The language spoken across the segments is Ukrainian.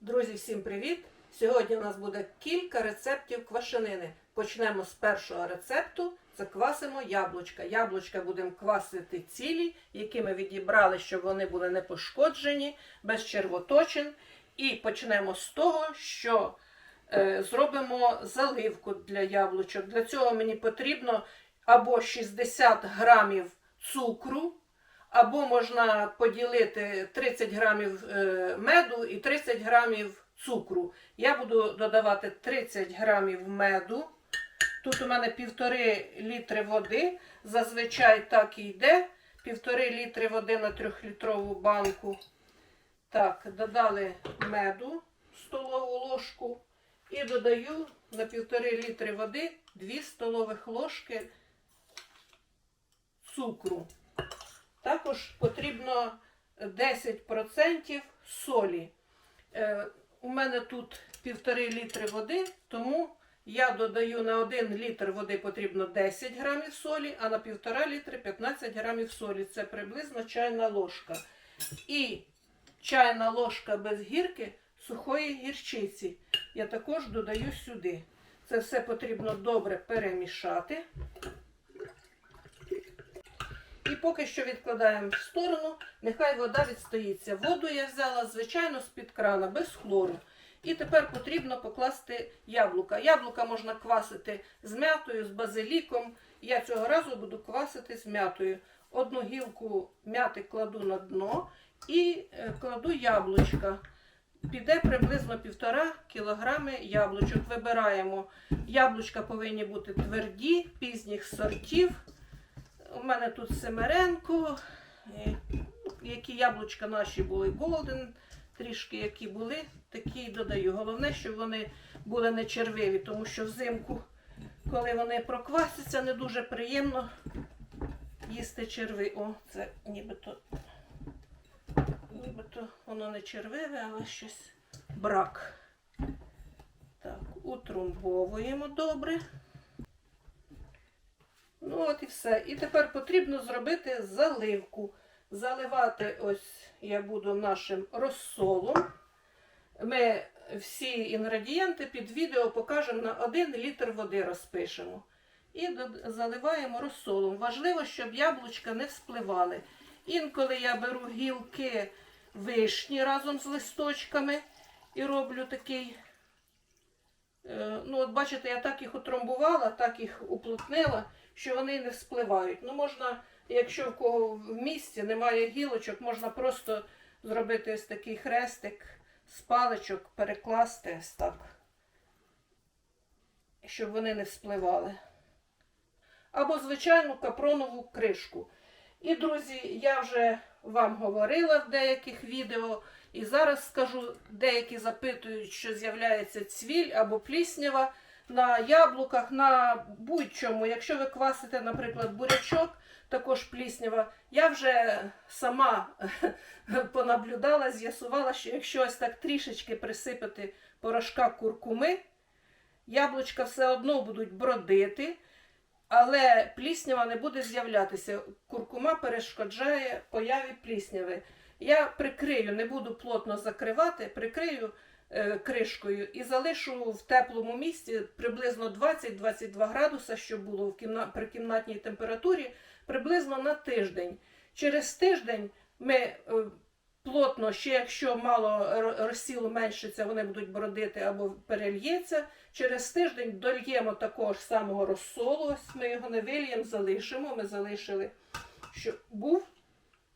Друзі, всім привіт! Сьогодні у нас буде кілька рецептів квашенини. Почнемо з першого рецепту. Це квасимо яблучка. Яблучка будемо квасити цілі, які ми відібрали, щоб вони були не пошкоджені, без червоточин. І почнемо з того, що е, зробимо заливку для яблучок. Для цього мені потрібно або 60 грамів цукру, або можна поділити 30 грамів е, меду і 30 грамів цукру. Я буду додавати 30 грамів меду. Тут у мене півтори літри води. Зазвичай так і йде. Півтори літри води на трьохлітрову банку. Так, додали меду столову ложку. І додаю на півтори літри води 2 столових ложки цукру. Також потрібно 10% солі. Е, у мене тут півтори літри води, тому я додаю на 1 літр води потрібно 10 грамів солі, а на півтора літри 15 грамів солі. Це приблизно чайна ложка. І чайна ложка без гірки сухої гірчиці. Я також додаю сюди. Це все потрібно добре перемішати. Поки що відкладаємо в сторону, нехай вода відстоїться. Воду я взяла, звичайно, з-під крана, без хлору. І тепер потрібно покласти яблука. Яблука можна квасити з м'ятою, з базиліком. Я цього разу буду квасити з м'ятою. Одну гілку м'яти кладу на дно і е, кладу яблучка. Піде приблизно півтора кілограми яблучок. Вибираємо. Яблучка повинні бути тверді, пізніх сортів. У мене тут Семеренко, е, які яблучка наші були Голден, трішки які були, такі додаю. Головне, щоб вони були не червиві, тому що взимку, коли вони проквасяться, не дуже приємно їсти черви. О, це нібито, нібито воно не червиве, але щось брак. Так, утрамбовуємо добре. Ну от і все. І тепер потрібно зробити заливку. Заливати ось я буду нашим розсолом. Ми всі інгредієнти під відео покажемо на 1 літр води розпишемо. І заливаємо розсолом. Важливо, щоб яблучка не вспливали. Інколи я беру гілки вишні разом з листочками і роблю такий. Е, Ну, от бачите, я так їх утрамбувала, так їх уплотнила, що вони не вспливають. Ну, можна, якщо в кого в місті немає гілочок, можна просто зробити ось такий хрестик з паличок, перекласти ось так, щоб вони не вспливали. Або звичайну капронову кришку. І, друзі, я вже вам говорила в деяких відео, і зараз скажу, деякі запитують, що з'являється цвіль або пліснява на яблуках, на будь-чому. Якщо ви квасите, наприклад, бурячок, також пліснява. Я вже сама понаблюдала, з'ясувала, що якщо ось так трішечки присипати порошка куркуми, яблучка все одно будуть бродити, але пліснява не буде з'являтися. Куркума перешкоджає появі плісняви. Я прикрию, не буду плотно закривати, прикрию е, кришкою і залишу в теплому місці приблизно 20-22 градуса, щоб було в кімна... при кімнатній температурі, приблизно на тиждень. Через тиждень ми е, плотно, ще якщо мало ро- розсілу меншиться, вони будуть бродити або перельється. Через тиждень дольємо такого ж самого розсолу. Ось ми його не вильємо, залишимо. Ми залишили, що був.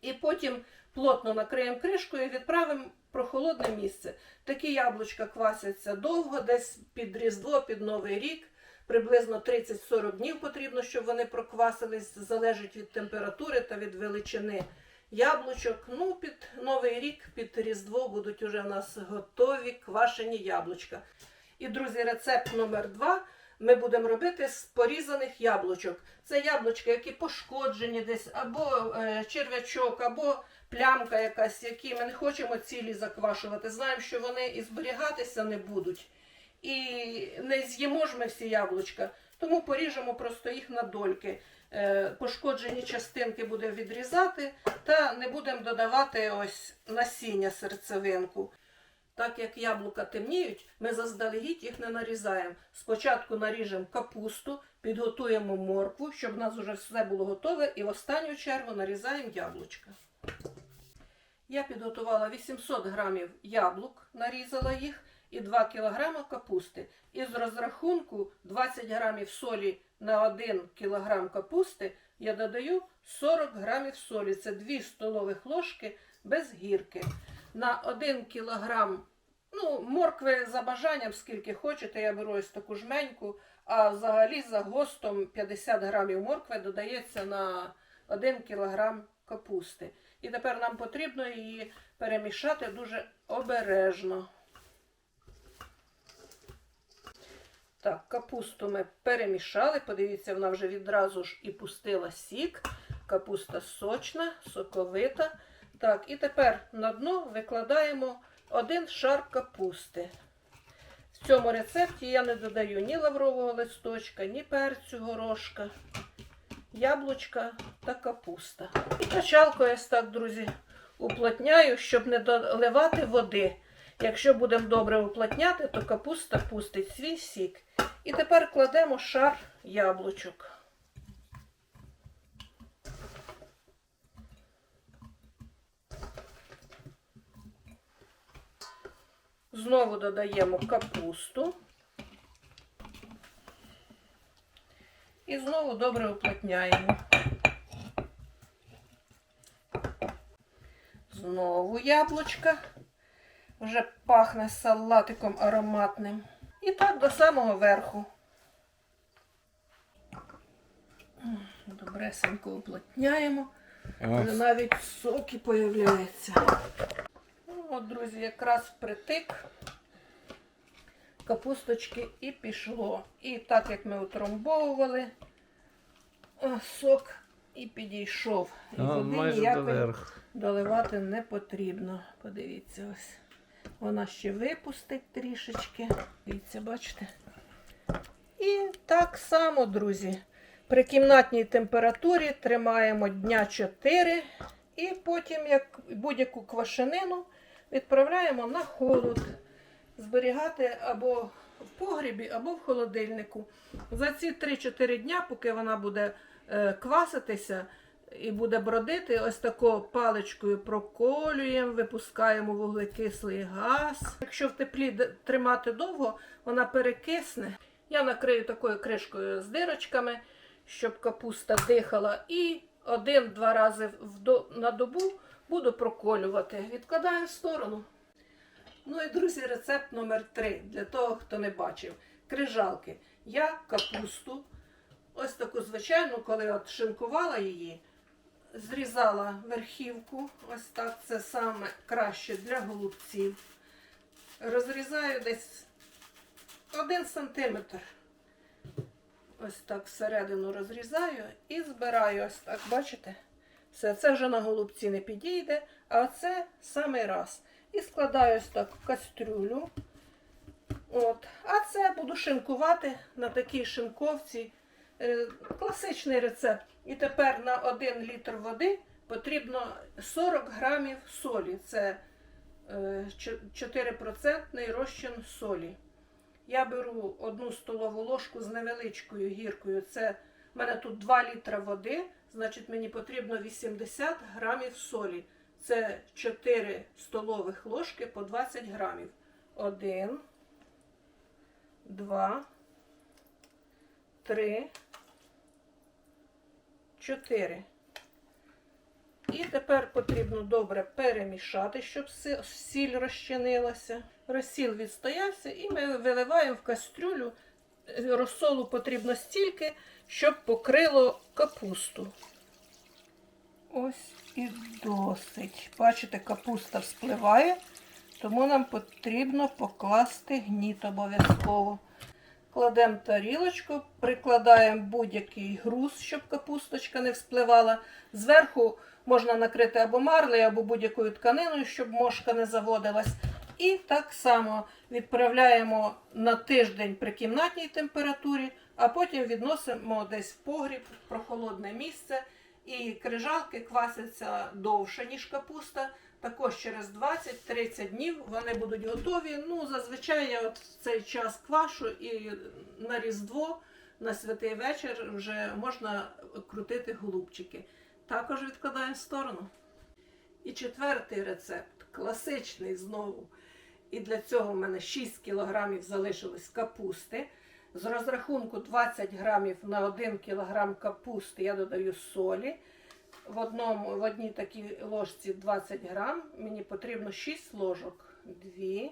І потім плотно накриємо кришкою і відправимо в прохолодне місце. Такі яблучка квасяться довго, десь під Різдво, під Новий рік. Приблизно 30-40 днів потрібно, щоб вони проквасились, залежить від температури та від величини яблучок. Ну, під Новий рік, під Різдво будуть уже в нас готові квашені яблучка. І, друзі, рецепт номер 2 ми будемо робити з порізаних яблучок. Це яблучка, які пошкоджені десь, або е, черв'ячок, або плямка якась, які ми не хочемо цілі заквашувати. Знаємо, що вони і зберігатися не будуть. І не з'їмо ж ми всі яблучка. Тому поріжемо просто їх на дольки. Е, Пошкоджені частинки будемо відрізати та не будемо додавати ось насіння серцевинку. Так як яблука темніють, ми заздалегідь їх не нарізаємо. Спочатку наріжемо капусту, підготуємо моркву, щоб у нас вже все було готове, і в останню чергу нарізаємо яблучка. Я підготувала 800 грамів яблук, нарізала їх, і 2 кг капусти. Із розрахунку 20 грамів солі на 1 кг капусти я додаю 40 грамів солі. Це 2 столових ложки без гірки. На 1 кг ну, моркви за бажанням, скільки хочете, я беру ось таку жменьку, а взагалі за гостом 50 грамів моркви додається на 1 кг капусти. І тепер нам потрібно її перемішати дуже обережно. Так, капусту ми перемішали. Подивіться, вона вже відразу ж і пустила сік. Капуста сочна, соковита. Так, і тепер на дно викладаємо один шар капусти. В цьому рецепті я не додаю ні лаврового листочка, ні перцю горошка, яблучка та капуста. І качалкою ось так, друзі, уплотняю, щоб не доливати води. Якщо будемо добре уплотняти, то капуста пустить свій сік. І тепер кладемо шар яблучок. Знову додаємо капусту. І знову добре уплотняємо. Знову яблучка. Вже пахне салатиком ароматним. І так до самого верху. Добресенько уплотняємо. Вже навіть соки появляються. Ну, от, друзі, якраз впритик капусточки і пішло. І так як ми утрамбовували, сок і підійшов. І А, води майже ніякої доливати не потрібно. Подивіться ось. Вона ще випустить трішечки. Дивіться, бачите? І так само, друзі. При кімнатній температурі тримаємо дня 4 і потім, як будь-яку квашенину, відправляємо на холод. Зберігати або в погрібі, або в холодильнику. За ці 3-4 дня, поки вона буде е, кваситися і буде бродити, ось такою паличкою проколюємо, випускаємо вуглекислий газ. Якщо в теплі тримати довго, вона перекисне. Я накрию такою кришкою з дирочками, щоб капуста дихала. І один-два рази на добу буду проколювати. Відкладаю в сторону. Ну і друзі, рецепт номер 3 для того, хто не бачив. Крижалки. Я капусту, ось таку звичайну, коли от шинкувала її, зрізала верхівку, ось так, це саме краще для голубців. Розрізаю десь 1 сантиметр. Ось так всередину розрізаю і збираю ось так, бачите? Все, це вже на голубці не підійде, а це самий раз. І складаю ось так в кастрюлю. От. А це буду шинкувати на такій шинковці. Е, Класичний рецепт. І тепер на 1 літр води потрібно 40 грамів солі. Це е, 4% розчин солі. Я беру одну столову ложку з невеличкою гіркою. Це в мене тут 2 літра води, значить мені потрібно 80 грамів солі. Це 4 столових ложки по 20 грамів. 1, 2, 3, 4. І тепер потрібно добре перемішати, щоб сіль розчинилася. Розсіл відстоявся і ми виливаємо в кастрюлю. Е, Розсолу потрібно стільки, щоб покрило капусту. Ось і досить. Бачите, капуста вспливає, тому нам потрібно покласти гніт обов'язково. Кладемо тарілочку, прикладаємо будь-який груз, щоб капусточка не вспливала. Зверху можна накрити або марлею, або будь-якою тканиною, щоб мошка не заводилась. І так само відправляємо на тиждень при кімнатній температурі, а потім відносимо десь в погріб, в прохолодне місце. І крижалки квасяться довше, ніж капуста. Також через 20-30 днів вони будуть готові. Ну, зазвичай я от в цей час квашу і на Різдво, на святий вечір вже можна крутити голубчики. Також відкладаю в сторону. І четвертий рецепт класичний знову. І для цього в мене 6 кг залишилось капусти. З розрахунку 20 грамів на 1 кг капусти я додаю солі. В, одному, в одній такій ложці 20 грам. Мені потрібно 6 ложок. 2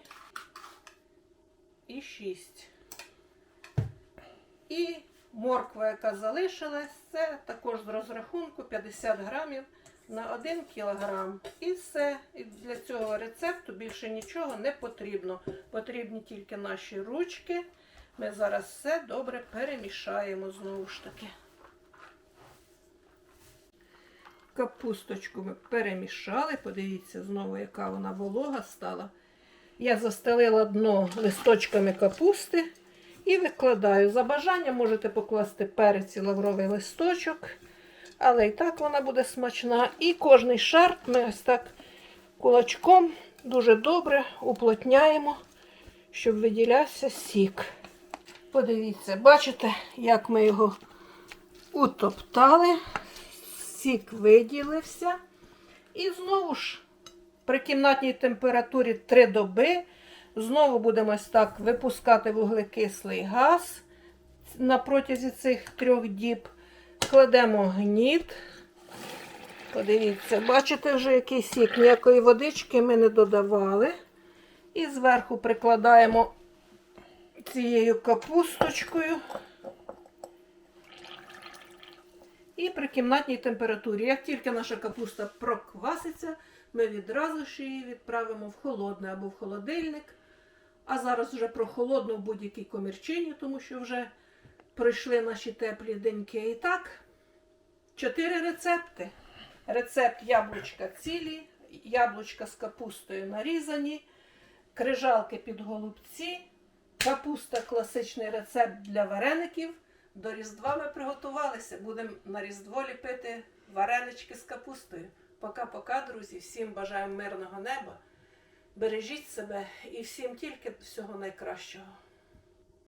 і 6. І морква, яка залишилась, це також з розрахунку 50 грамів на 1 кілограм. І все. І для цього рецепту більше нічого не потрібно. Потрібні тільки наші ручки. Ми зараз все добре перемішаємо знову ж таки. Капусточку ми перемішали. Подивіться знову, яка вона волога стала. Я застелила дно листочками капусти і викладаю. За бажанням можете покласти перець і лавровий листочок, але і так вона буде смачна. І кожний шар ми ось так кулачком дуже добре уплотняємо, щоб виділявся сік. Подивіться, бачите, як ми його утоптали, сік виділився. І знову ж при кімнатній температурі 3 доби. Знову будемо ось так випускати вуглекислий газ на протязі цих трьох діб. Кладемо гніт. Подивіться, бачите вже який сік, ніякої водички ми не додавали. І зверху прикладаємо цією капусточкою. І при кімнатній температурі. Як тільки наша капуста прокваситься, ми відразу ж її відправимо в холодне або в холодильник. А зараз вже про холодну в будь-якій комірчині, тому що вже пройшли наші теплі деньки. І так, чотири рецепти. Рецепт яблучка цілі, яблучка з капустою нарізані, крижалки під голубці, капуста класичний рецепт для вареників. До Різдва ми приготувалися. Будемо на Різдво ліпити варенички з капустою. Пока-пока, друзі. Всім бажаю мирного неба. Бережіть себе і всім тільки всього найкращого.